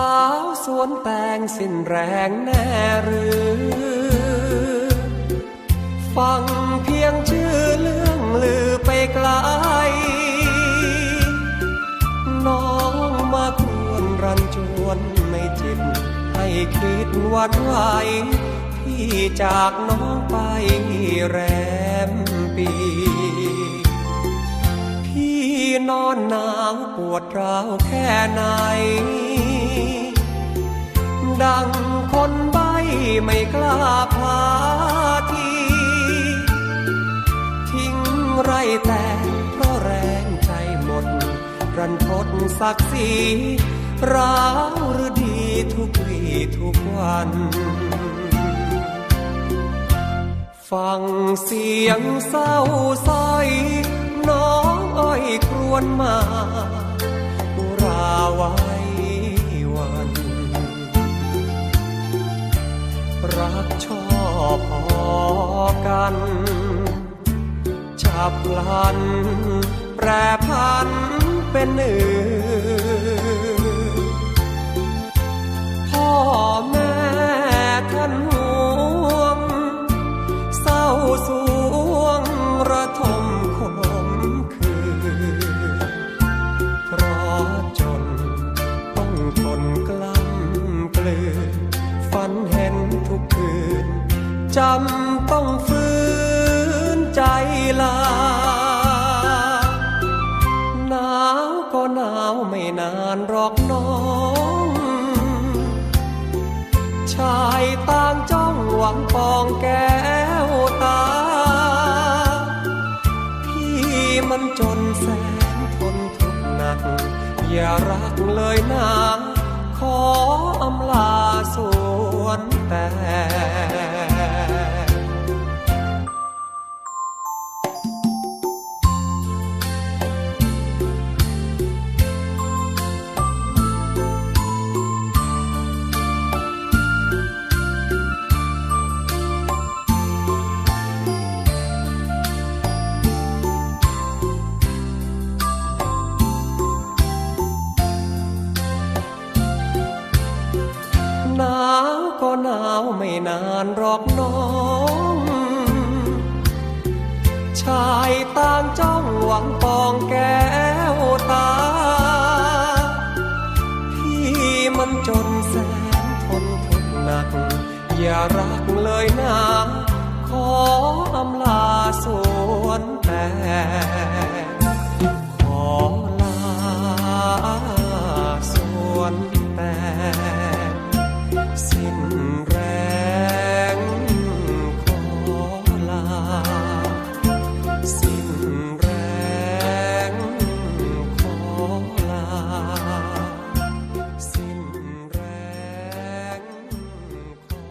าวสวนแต่งสิ้นแรงแน่หรือ ฟังเพียงชื่อเรื่องลือไปไกล น้องมาควรรันจวนในจิตให้คิดวันไหวพี่จากน้องไปแรมปีพี่นอนหนาวปวดร้าวแค่ไหน ดังคนใบไม่กล้าพาทีทิ้งไรแต่เพราะแรงใจหมด รันทดศักดิ์ศรีร้าวหรือดีทุกวี่ทุกวัน ฟังเสียงเศร้าใสน้องอ้อยครวญมา รักชอบพอกัน ฉับพลัน แปรพันเป็นหนึ่ง จำต้องฝืนใจลา หนาวก็หนาวไม่นานหรอกน้อง ชายต่างจ้องหวังปองแก้วตา พี่มันจนแสนทนทุกข์หนัก อย่ารักเลยนะขออำลาสวนแต่ หนาวก็หนาวไม่นานหรอกน้อง ชายต่างจ้องหวังปองแก้วตา พี่มันจนแสนทนทุกข์หนัก อย่ารักเลยนะ